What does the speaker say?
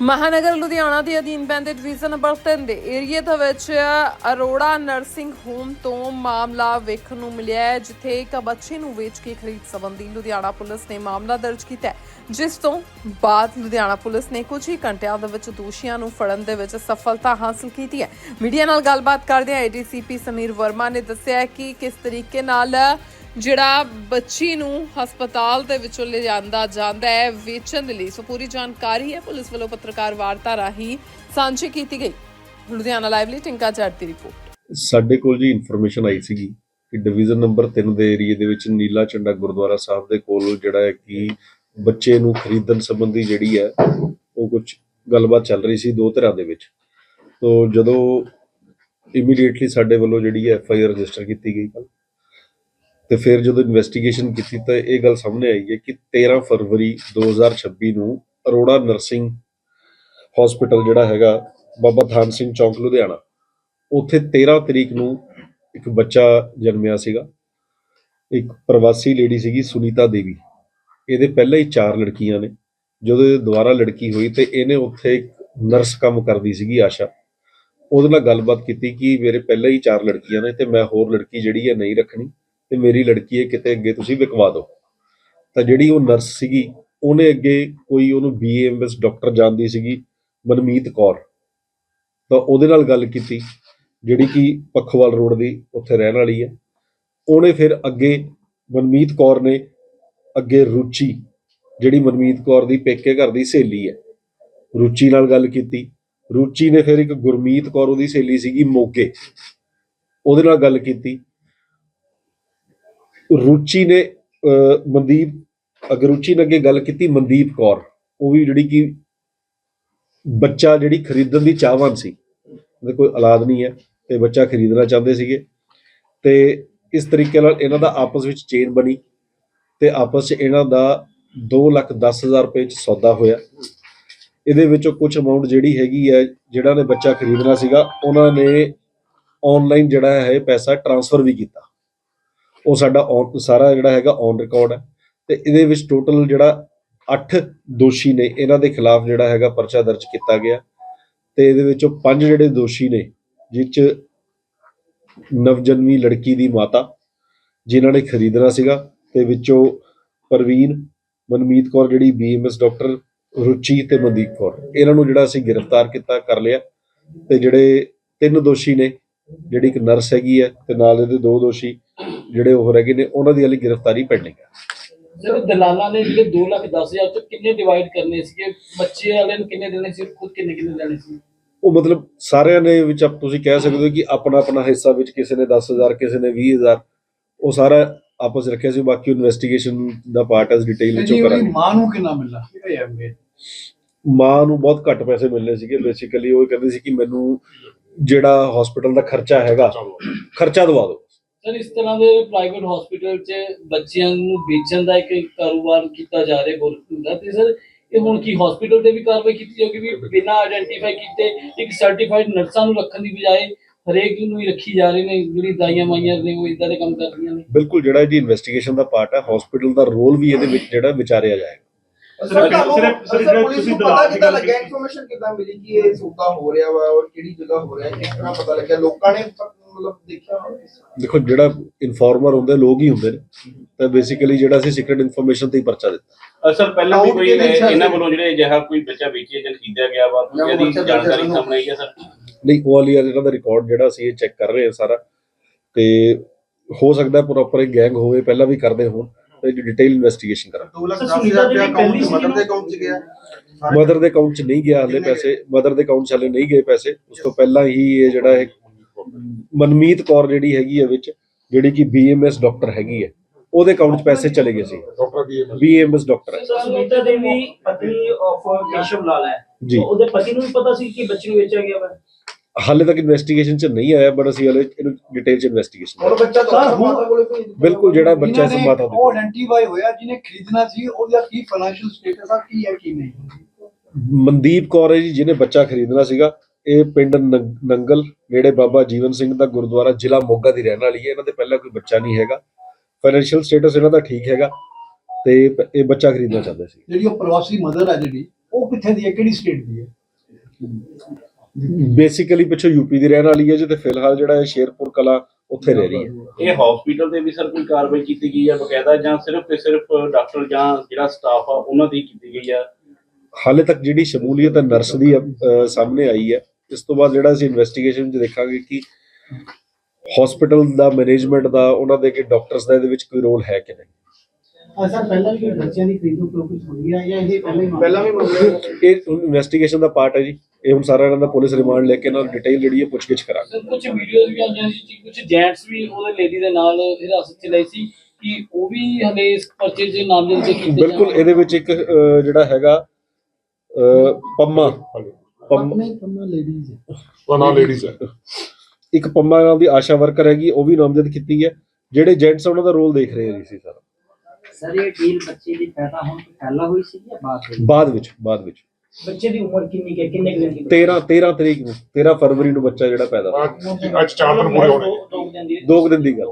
ਮਹਾਨਗਰ ਲੁਧਿਆਣਾ ਦੇ ਅਧੀਨ ਪੈਂਦੇ ਡਿਵੀਜ਼ਨ ਨੰਬਰ 3 ਦੇ ਏਰੀਆ ਦੇ ਵਿੱਚ ਅਰੋੜਾ ਨਰਸਿੰਗ ਹੋਮ ਤੋਂ ਮਾਮਲਾ ਵੇਖਣ ਨੂੰ ਮਿਲਿਆ ਹੈ, ਜਿੱਥੇ ਇੱਕ ਬੱਚੇ ਨੂੰ ਵੇਚ ਕੇ ਖਰੀਦ ਸੰਬੰਧੀ ਲੁਧਿਆਣਾ ਪੁਲਿਸ ਨੇ ਮਾਮਲਾ ਦਰਜ ਕੀਤਾ ਜਿਸ ਤੋਂ ਬਾਅਦ ਲੁਧਿਆਣਾ ਪੁਲਿਸ ਨੇ ਕੁਝ ਹੀ ਘੰਟਿਆਂ ਦੇ ਵਿੱਚ ਦੋਸ਼ੀਆਂ ਨੂੰ ਫੜਨ ਦੇ ਵਿੱਚ ਸਫਲਤਾ ਹਾਸਲ ਕੀਤੀ ਹੈ। ਮੀਡੀਆ ਨਾਲ ਗੱਲਬਾਤ ਕਰਦਿਆਂ ਏਡੀਸੀਪੀ ਸਮੀਰ ਵਰਮਾ ਨੇ ਦੱਸਿਆ ਕਿ ਕਿਸ ਤਰੀਕੇ ਨਾਲ ਜਿਹੜਾ ਬੱਚੀ ਨੂੰ ਹਸਪਤਾਲ ਦੇ ਵਿੱਚੋਂ ਲਿਜਾਂਦਾ ਜਾਂਦਾ ਹੈ ਵੇਚਣ ਦੇ ਲਈ। ਸੋ ਪੂਰੀ ਜਾਣਕਾਰੀ ਹੈ ਪੁਲਿਸ ਵੱਲੋਂ ਪੱਤਰਕਾਰ ਵਾਰਤਾ ਰਾਹੀਂ ਸਾਂਝੀ ਕੀਤੀ ਗਈ। ਲੁਧਿਆਣਾ ਲਾਈਵ ਲਈ ਟਿੰਕਾ ਜੱਟ ਦੀ ਰਿਪੋਰਟ। ਸਾਡੇ ਕੋਲ ਜੀ ਇਨਫੋਰਮੇਸ਼ਨ ਆਈ ਸੀਗੀ ਕਿ ਡਿਵੀਜ਼ਨ ਨੰਬਰ 3 ਦੇ ਏਰੀਏ ਦੇ ਵਿੱਚ ਨੀਲਾ ਝੰਡਾ ਗੁਰਦੁਆਰਾ ਸਾਹਿਬ ਦੇ ਕੋਲ ਜਿਹੜਾ ਹੈ ਕਿ ਬੱਚੇ ਨੂੰ ਖਰੀਦਣ ਸੰਬੰਧੀ ਜਿਹੜੀ ਹੈ ਉਹ ਕੁਝ ਗੱਲਬਾਤ ਚੱਲ ਰਹੀ ਸੀ ਦੋ ਤਰ੍ਹਾਂ ਦੇ ਵਿੱਚ। ਤੋਂ ਜਦੋਂ ਇਮੀਡੀਏਟਲੀ ਸਾਡੇ ਵੱਲੋਂ ਜਿਹੜੀ ਐਫ ਆਈ ਆਰ ਰਜਿਸਟਰ ਕੀਤੀ ਗਈ ਕੱਲ ਤੇ ਫਿਰ ਜਦੋਂ ਇਨਵੈਸਟੀਗੇਸ਼ਨ ਕੀਤੀ ਤਾਂ ਇਹ ਗੱਲ ਸਾਹਮਣੇ ਆਈ ਹੈ ਕਿ 13 ਫਰਵਰੀ 2026 ਨੂੰ ਅਰੋੜਾ ਨਰਸਿੰਗ ਹਸਪੀਟਲ ਜਿਹੜਾ ਹੈਗਾ, ਬਾਬਾ ਥਾਨ ਸਿੰਘ ਚੌਕ, ਲੁਧਿਆਣਾ। ਉੱਥੇ 13 ਤਰੀਕ ਨੂੰ ਇੱਕ ਬੱਚਾ ਜਨਮਿਆ ਸੀਗਾ। ਇੱਕ ਪ੍ਰਵਾਸੀ ਲੇਡੀ ਸੀਗੀ, ਸੁਨੀਤਾ ਦੇਵੀ। ਇਹਦੇ ਪਹਿਲਾਂ ਹੀ ਚਾਰ ਲੜਕੀਆਂ ਨੇ। ਜਦੋਂ ਇਹ ਦੁਬਾਰਾ ਲੜਕੀ ਹੋਈ ਤੇ ਇਹਨੇ ਉੱਥੇ ਇੱਕ ਨਰਸ ਕੰਮ ਕਰਦੀ ਸੀਗੀ, ਆਸ਼ਾ। ਉਹਦੇ ਨਾਲ ਗੱਲਬਾਤ ਕੀਤੀ ਕਿ ਮੇਰੇ ਪਹਿਲਾਂ ਹੀ ਚਾਰ ਲੜਕੀਆਂ ਨੇ ਤੇ ਮੈਂ ਹੋਰ ਲੜਕੀ ਜਿਹੜੀ ਹੈ ਨਹੀਂ ਰੱਖਣੀ। ਤੇ ਮੇਰੀ ਲੜਕੀ ਹੈ ਕਿਤੇ ਅੱਗੇ ਤੁਸੀਂ ਵਿਕਵਾ ਦਿਓ। ਤਾਂ ਜਿਹੜੀ ਉਹ ਨਰਸ ਸੀਗੀ, ਉਹਨੇ ਅੱਗੇ ਕੋਈ ਉਹਨੂੰ ਬੀਏਐਮਐਸ ਡਾਕਟਰ ਜਾਣਦੀ ਸੀਗੀ, ਮਨਮੀਤ ਕੌਰ। ਤਾਂ ਉਹਦੇ ਨਾਲ ਗੱਲ ਕੀਤੀ, ਜਿਹੜੀ ਕਿ ਪੱਖਵਾਲ ਰੋਡ ਦੀ ਉੱਥੇ ਰਹਿਣ ਵਾਲੀ ਹੈ। ਉਹਨੇ ਫਿਰ ਅੱਗੇ ਮਨਮੀਤ ਕੌਰ ਨੇ ਅੱਗੇ ਰੁਚੀ, ਜਿਹੜੀ ਮਨਮੀਤ ਕੌਰ ਦੀ ਪੇਕੇ ਘਰ ਦੀ ਸਹੇਲੀ ਹੈ, ਰੁਚੀ ਨਾਲ ਗੱਲ ਕੀਤੀ। ਰੁਚੀ ਨੇ ਫਿਰ ਇੱਕ ਗੁਰਮੀਤ ਕੌਰ ਉਹਦੀ ਸਹੇਲੀ ਸੀਗੀ ਮੋਗੇ। ਉਹਦੇ ਨਾਲ ਗੱਲ ਕੀਤੀ। ਰੁਚੀ ਨੇ ਮਨਦੀਪ, ਅਗਰ ਰੁਚੀ ਨੇ ਅੱਗੇ ਗੱਲ ਕੀਤੀ, ਮਨਦੀਪ ਕੌਰ, ਉਹ ਵੀ ਜਿਹੜੀ ਕਿ ਬੱਚਾ ਜਿਹੜੀ ਖਰੀਦਣ ਦੀ ਚਾਹਵਾਨ ਸੀ, ਉਹਦੇ ਕੋਈ ਔਲਾਦ ਨਹੀਂ ਹੈ ਤੇ ਬੱਚਾ ਖਰੀਦਣਾ ਚਾਹੁੰਦੇ ਸੀਗੇ ਤੇ ਇਸ ਤਰੀਕੇ ਨਾਲ ਇਹਨਾਂ ਦਾ ਆਪਸ ਵਿੱਚ ਚੇਨ ਬਣੀ ਤੇ ਆਪਸ 'ਚ ਇਹਨਾਂ ਦਾ 2 ਲੱਖ 10 ਹਜ਼ਾਰ ਰੁਪਏ 'ਚ ਸੌਦਾ ਹੋਇਆ। ਇਹਦੇ ਵਿੱਚੋਂ ਕੁਝ ਅਮਾਉਂਟ ਜਿਹੜੀ ਹੈਗੀ ਹੈ, ਜਿਹੜਾ ਨੇ ਬੱਚਾ ਖਰੀਦਣਾ ਸੀਗਾ, ਉਹਨਾਂ ਨੇ ਆਨਲਾਈਨ ਜਿਹੜਾ ਹੈ ਪੈਸਾ ਟ੍ਰਾਂਸਫਰ ਵੀ ਕੀਤਾ। ਉਹ ਸਾਡਾ on- ਸਾਰਾ ਜਿਹੜਾ ਹੈਗਾ ਔਨ ਰਿਕਾਰਡ ਹੈ। ਤੇ ਇਹਦੇ ਵਿੱਚ ਟੋਟਲ ਜਿਹੜਾ 8 ਦੋਸ਼ੀ ਨੇ, ਇਹਨਾਂ ਦੇ ਖਿਲਾਫ ਜਿਹੜਾ ਹੈਗਾ ਪਰਚਾ ਦਰਜ ਕੀਤਾ ਗਿਆ। ਤੇ ਇਹਦੇ ਵਿੱਚੋਂ ਪੰਜ ਜਿਹੜੇ ਦੋਸ਼ੀ ਨੇ ਜਿਸ 'ਚ ਨਵਜਨਮੀ ਲੜਕੀ ਦੀ ਮਾਤਾ, ਜਿਨ੍ਹਾਂ ਨੇ ਖਰੀਦਣਾ ਸੀਗਾ। ਤੇ ਵਿੱਚੋਂ ਪ੍ਰਵੀਨ, ਮਨਮੀਤ ਕੌਰ ਜਿਹੜੀ ਬੀਐਮਐਸ ਡਾਕਟਰ ਰੁਚੀ ਤੇ ਮਨਦੀਪ ਕੌਰ। ਇਹਨਾਂ ਨੂੰ ਜਿਹੜਾ ਅਸੀਂ ਗ੍ਰਿਫਤਾਰ ਕੀਤਾ, ਕਰ ਲਿਆ। ਤੇ ਜਿਹੜੇ ਤਿੰਨ ਦੋਸ਼ੀ ਨੇ, ਜਿਹੜੀ ਇੱਕ ਨਰਸ ਹੈਗੀ ਹੈ, ਤੇ ਨਾਲ ਇਹਦੇ ਦੋ ਦੋਸ਼ੀ ਜਿਹੜੇ ਉਹ ਰਹਿ ਗਏ ਨੇ ਉਹਨਾਂ ਦੀ ਹਾਲੇ ਗ੍ਰਿਫਤਾਰੀ ਪੈਂਡਿੰਗ ਹੈ। ਸਰ ਦਲਾਲਾਂ ਨੇ ਜਿਹੜੇ 2 ਲੱਖ 10 ਹਜ਼ਾਰ ਤੋਂ ਕਿੰਨੇ ਡਿਵਾਈਡ ਕਰਨੇ ਸੀਗੇ? ਬੱਚੇ ਵਾਲੇ ਨੂੰ ਕਿੰਨੇ ਦੇਣੇ ਸੀ? ਖੁਦ ਕਿੰਨੇ ਕਿੰਨੇ ਦੇਣੇ ਸੀ? ਉਹ ਮਤਲਬ ਸਾਰਿਆਂ ਨੇ ਵਿੱਚ ਆਪ- ਤੁਸੀਂ ਕਹਿ ਸਕਦੇ ਹੋ ਕਿ ਆਪਣਾ ਆਪਣਾ ਹਿੱਸਾ ਵਿੱਚ ਕਿਸੇ ਨੇ 10000 ਕਿਸੇ ਨੇ 20000 ਉਹ ਸਾਰਾ ਆਪਸ ਰੱਖਿਆ ਸੀ। ਬਾਕੀ ਇਨਵੈਸਟੀਗੇਸ਼ਨ ਦਾ ਪਾਰਟ ਹੈ ਡਿਟੇਲ ਵਿੱਚੋਂ ਜੀ ਉਹਦੀ ਕਰਾਂਗੇ। ਮਾਂ ਨੂੰ ਕਿੰਨਾ ਮਿਲਣਾ ਇਹ ਮੇਨ ਮਾਂ ਨੂੰ ਬਹੁਤ ਘੱਟ ਪੈਸੇ ਮਿਲਨੇ ਸੀਗੇ। ਬੇਸਿਕਲੀ ਉਹ ਕਹਿੰਦੀ ਸੀ ਕਿ ਮੈਨੂੰ ਜਿਹੜਾ ਹਸਪੀਟਲ ਦਾ ਖਰਚਾ ਹੈਗਾ ਖਰਚਾ ਦਵਾ ਦਿਓ। ਸਰ, ਇਸ ਤਰ੍ਹਾਂ ਦੇ ਪ੍ਰਾਈਵੇਟ ਹਸਪੀਟਲ 'ਚ ਬੱਚਿਆਂ ਨੂੰ ਵੇਚਣ ਦਾ ਇੱਕ ਕਾਰੋਬਾਰ ਕੀਤਾ ਜਾ ਰਿਹਾ ਗੌਰਮੈਂਟ ਦਾ। ਤੇ ਸਰ, ਇਹ ਹੁਣ ਕੀ ਹਸਪੀਟਲ ਤੇ ਵੀ ਕਾਰਵਾਈ ਕੀਤੀ ਜਾਊਗੀ ਵੀ ਬਿਨਾਂ ਆਇਡੈਂਟੀਫਾਈ ਕੀਤੇ ਇੱਕ ਸਰਟੀਫਾਈਡ ਨਰਸਾਂ ਨੂੰ ਰੱਖਣ ਦੀ ਬਜਾਏ ਹਰੇਕ ਨੂੰ ਹੀ ਰੱਖੀ ਜਾ ਰਹੀ ਨੇ, ਜਿਹੜੀ ਦਾਈਆਂ ਮਾਈਆਂ ਨੇ, ਉਹ ਇਦਾਂ ਦੇ ਕੰਮ ਕਰਦੀਆਂ ਨੇ? ਬਿਲਕੁਲ, ਜਿਹੜਾ ਇਹਦੀ ਇਨਵੈਸਟੀਗੇਸ਼ਨ ਦਾ ਪਾਰਟ ਹੈ ਹਸਪੀਟਲ ਦਾ ਰੋਲ ਵੀ ਇਹਦੇ ਵਿੱਚ ਜਿਹੜਾ ਵਿਚਾਰਿਆ ਜਾਏਗਾ। ਸਿਰਫ- ਸਰ ਸਿਰਫ ਪੁਲਿਸ ਤੁਸੀਂ ਨੂੰ ਦਲਾਲ ਪਤਾ ਦੀ ਕਿੱਦਾਂ ਗੱਲ ਲੱਗਿਆ ਕੀਤੀ। ਇਨਫੋਰਮੇਸ਼ਨ ਕਿੱਦਾਂ ਮਿਲੀ ਕਿ ਇਹ ਸੌਦਾ ਹੋ ਰਿਹਾ ਵਾ ਔਰ ਕਿਹੜੀ ਜਗ੍ਹਾ ਹੋ ਰਿਹਾ ਹੈ ਕਿਸ ਤਰ੍ਹਾਂ ਪਤਾ ਲੱਗਿਆ ਲੋਕਾਂ ਨੇ ਪ- ਮਤਲਬ ਦੇਖਿਆ ਹੋਣਾ ਕਿਸ ਤਰ੍ਹਾਂ? ਦੇਖੋ ਜਿਹੜਾ ਇਨਫਾਰਮਰ ਹੁੰਦੇ ਲੋਕ ਹੀ ਹੁੰਦੇ ਨੇ ਤਾਂ ਬੇਸਿਕਲੀ ਜਿਹੜਾ ਅਸੀਂ ਸੀਕ੍ਰੀਟ ਇਨਫੋਰਮੇਸ਼ਨ ਤੇ ਹੀ ਪਰਚਾ ਦਿੱਤਾ ਸਰ ਪਹਿਲਾਂ ਵੀ ਕੋਈ ਇਹਨਾਂ? ਵੱਲੋਂ ਜਿਹੜੇ ਅਜਿਹਾ ਕੋਈ ਬੱਚਾ ਵੇਚਿਆ ਜਾਂ ਖਰੀਦਿਆ ਗਿਆ ਵਾ ਜਾਂ ਇਹਦੀ ਜਾਣਕਾਰੀ ਸਾਹਮਣੇ ਆਈ ਹੈ ਸਰ ਨਹੀਂ ਉਹ ਵਾਲੀ ਇਹਨਾਂ ਦਾ ਰਿਕਾਰਡ ਜਿਹੜਾ ਅਸੀਂ ਇਹ ਚੈੱਕ ਕਰ ਰਹੇ ਹਾਂ ਸਾਰਾ ਤੇ ਹੋ ਸਕਦਾ ਪ੍ਰੋਪਰ ਇੱਕ ਗੈਂਗ ਹੋਵੇ ਪਹਿਲਾਂ ਵੀ ਕਰਦੇ ਹੋਣ ਤੇ ਡਿਟੇਲ ਇਨਵੈਸਟੀਗੇਸ਼ਨ ਕਰਾਂਗੇ। 2 ਲੱਖ ਸਰ, 10 ਸੁਨੀਤਾ ਹਜ਼ਾਰ ਰੁਪਏ ਅਕਾਊਂਟ ਮਦਰ ਦੇ ਅਕਾਊਂਟ 'ਚ ਗਿਆ। ਮਦਰ ਦੇ ਅਕਾਊਂਟ 'ਚ ਨਹੀਂ ਗਿਆ ਹਲੇ ਪੈਸੇ। ਮਦਰ ਦੇ ਅਕਾਊਂਟ 'ਚ ਹਲੇ ਨਹੀਂ ਗਏ ਪੈਸੇ। ਉਸ ਤੋਂ ਪਹਿਲਾਂ ਹੀ ਇਹ ਜਿਹੜਾ ਹੈ ਮਨਮੀਤ ਕੌਰ ਜਿਹੜੀ ਹੈਗੀ ਹੈ ਵਿੱਚ ਜਿਹੜੀ ਕਿ ਬੀਐਮਐਸ ਡਾਕਟਰ ਹੈਗੀ ਹੈ ਉਹਦੇ ਅਕਾਊਂਟ 'ਚ ਪੈਸੇ ਚਲੇ ਗਏ ਸੀ। ਡਾਕਟਰ ਬੀਐਮਐਸ ਬੀਐਮਐਸ ਡਾਕਟਰ ਹੈ। ਸੁਨੀਤਾ ਦੇਵੀ ਪਤਨੀ ਆਫ ਕੇਸ਼ਵ ਲਾਲ ਹੈ। ਉਹਦੇ ਪਤੀ ਨੂੰ ਵੀ ਪਤਾ ਸੀ ਕਿ ਬੱਚੇ ਨੂੰ ਵੇਚਿਆ ਗਿਆ ਵਾ? ਹਾਲੇ ਤੱਕ ਇਨਵੈਸਟੀਗੇਸ਼ਨ 'ਚ ਨਹੀਂ ਆਇਆ ਬਟ ਅਸੀਂ ਹਲੇ ਇਹਨੂੰ ਡਿਟੇਲ 'ਚ ਇਨਵੈਸਟੀਗੇਸ਼ਨ ਹੁਣ ਬੱਚਾ ਹੁਣ- ਮਾਤਾ ਕੋਲੇ ਭੇਜ ਦਿੱਤਾ ਬਿਲਕੁਲ ਜਿਹੜਾ ਬੱਚਾ ਇਸ ਨੇ ਮਾਤਾ ਉਹ ਦੇ ਆਇਡੈਂਟੀਫਾਈ ਹੋਇਆ ਜਿਹਨੇ ਖਰੀਦਣਾ ਸੀ ਉਹਦਾ ਕੀ ਫਾਈਨੈਂਸ਼ੀਅਲ ਸਟੇਟਸ ਆ ਕੀ ਹੈ ਕੀ ਨਹੀਂ? ਮਨਦੀਪ ਕੌਰ ਹੈ ਜੀ ਜਿਹਨੇ ਬੱਚਾ ਖਰੀਦਣਾ ਸੀਗਾ ਇਹ ਪਿੰਡ ਨੰਗ- ਨੰਗਲ ਨੇੜੇ ਬਾਬਾ ਜੀਵਨ ਸਿੰਘ ਦਾ ਗੁਰਦੁਆਰਾ ਜ਼ਿਲ੍ਹਾ ਮੋਗਾ ਦੀ ਰਹਿਣ ਵਾਲੀ ਹੈ। ਇਹਨਾਂ ਦੇ ਪਹਿਲਾਂ ਕੋਈ ਬੱਚਾ ਨਹੀਂ ਹੈਗਾ। ਫਾਈਨੈਂਸ਼ੀਅਲ ਸਟੇਟਸ ਇਹਨਾਂ ਦਾ ਠੀਕ ਹੈਗਾ ਤੇ ਪ- ਇਹ ਬੱਚਾ ਖਰੀਦਣਾ ਚਾਹੁੰਦੇ ਸੀ। ਜਿਹੜੀ ਉਹ ਪ੍ਰਵਾਸੀ ਮਦਰ ਹੈ ਜਿਹੜੀ ਉਹ ਕਿੱਥੇ ਦੀ ਹੈ ਕਿਹੜੀ ਸਟੇਟ ਦੀ ਹੈ? ਬੇਸਿਕਲੀ ਪਿੱਛੋਂ ਯੂਪੀ ਦੀ ਰਹਿਣ ਵਾਲੀ ਹੈ ਜੀ ਤੇ ਫਿਲਹਾਲ ਜਿਹੜਾ ਹੈ ਸ਼ੇਰਪੁਰ ਕਲਾ ਉੱਥੇ ਰਹਿ ਰਹੀ ਹੈ। ਇਹ ਹਸਪੀਟਲ ਤੇ ਵੀ ਸਰ ਕੋਈ ਕਾਰਵਾਈ ਕੀਤੀ ਗਈ ਹੈ ਬਕਾਇਦਾ ਜਾਂ ਸਿਰਫ ਤੇ ਸਿਰਫ ਡਾਕਟਰ ਜਾਂ ਜਿਹੜਾ ਸਟਾਫ ਆ ਉਹਨਾਂ ਦੀ ਕੀਤੀ ਗਈ ਆ? ਹਾਲੇ ਤੱਕ ਜਿਹੜੀ ਸ਼ਮੂਲੀਅਤ ਹੈ ਨਰਸ ਦੀ ਸਾਹਮਣੇ ਆਈ ਹੈ। ਇਸ ਤੋਂ ਬਾਅਦ ਜਿਹੜਾ ਅਸੀਂ ਇਨਵੈਸਟੀਗੇਸ਼ਨ 'ਚ ਦੇਖਾਂਗੇ ਕਿ ਹਸਪੀਟਲ ਦਾ ਮੈਨੇਜਮੈਂਟ ਦਾ ਉਹਨਾਂ ਦੇ ਕਿ ਡਾਕਟਰਸ ਦਾ ਇਹਦੇ ਵਿੱਚ ਕੋਈ ਰੋਲ ਹੈ ਕਿ ਨਹੀਂ। ਸਰ ਪਹਿਲਾਂ ਵੀ ਬੱਚਿਆਂ ਦੀ ਖਰੀਦੋ ਪ੍ਰੋਗਰੈਸ ਹੋਈ ਹੈ ਜਾਂ ਇਹ ਪਹਿਲਾਂ ਹੀ ਪਹਿਲਾਂ ਵੀ ਮਾਮਲੇ ਇਹ ਇਨਵੈਸਟੀਗੇਸ਼ਨ ਦਾ ਪਾਰਟ ਹੈ ਜੀ। ਇਹ ਹੁਣ ਸਾਰਾ ਇਹਨਾਂ ਦਾ ਪੁਲਿਸ ਰਿਮਾਂਡ ਲੈ ਕੇ ਇਹਨਾਂ ਨੂੰ ਡਿਟੇਲ ਜਿਹੜੀ ਹੈ ਪੁੱਛਗਿੱਛ ਕਰਾਂਗੇ। ਕੁਝ ਵੀਡੀਓਜ਼ ਵੀ ਆਈਆਂ ਸੀ ਕੁਝ ਜੈਂਟਸ ਵੀ ਉਹਦੇ ਲੇਡੀ ਦੇ ਨਾਲ ਹਿਰਾਸਤ 'ਚ ਲਏ ਸੀ ਕਿ ਉਹ ਵੀ ਹਲੇ ਇਸ ਪਰਚੇ 'ਚ ਨਾਮਜ਼ਦ ਤੇ ਕੀਤੇ ਬਿਲਕੁਲ। ਇਹਦੇ ਵਿੱਚ ਇੱਕ ਜਿਹੜਾ ਹੈਗਾ ਪੰਮਾ। ਪੰਮ- ਪੰਮਾ ਲੇਡੀਜ਼ ਨਾਲ ਲੇਡੀਜ਼ ਹੈ। ਇੱਕ ਪੰਮਾ ਨਾਮ ਦੀ ਆਸ਼ਾ ਵਰਕਰ ਹੈਗੀ ਉਹ ਵੀ ਨਾਮਜ਼ਦ ਕੀਤੀ ਹੈ। ਜਿਹੜੇ ਜੈਂਟਸ ਉਹਨਾਂ ਦਾ ਰੋਲ ਦੇਖ ਰਹੇ ਸੀ ਸਾਰਾ। ਸਰ ਇਹ ਡੀਲ ਬੱਚੇ ਦੀ ਪੈਦਾ ਹੋਣ ਤੋਂ ਪਹਿਲਾਂ ਹੋਈ ਸੀ ਜਾਂ ਬਾਅਦ ਹੋਈ ਬਾਅਦ ਵਿੱਚ ਬਾਅਦ ਵਿੱਚ। ਬੱਚੇ ਦੀ ਉਮਰ ਕਿੰਨੀ ਕੁ ਹੈ? ਕਿੰਨੇ ਕੁ ਦਿਨ ਦੀ? 13 13 ਤਰੀਕ ਨੂੰ 13 ਫਰਵਰੀ ਨੂੰ ਬੱਚਾ ਜਿਹੜਾ ਪੈਦਾ ਹੋਇਆ। ਅੱਜ ਚਾਰ ਦਿਨ ਪੂਰੇ ਹੋਣੇ। ਦੋ ਕੁ ਦਿਨ ਦੀ ਗੱਲ।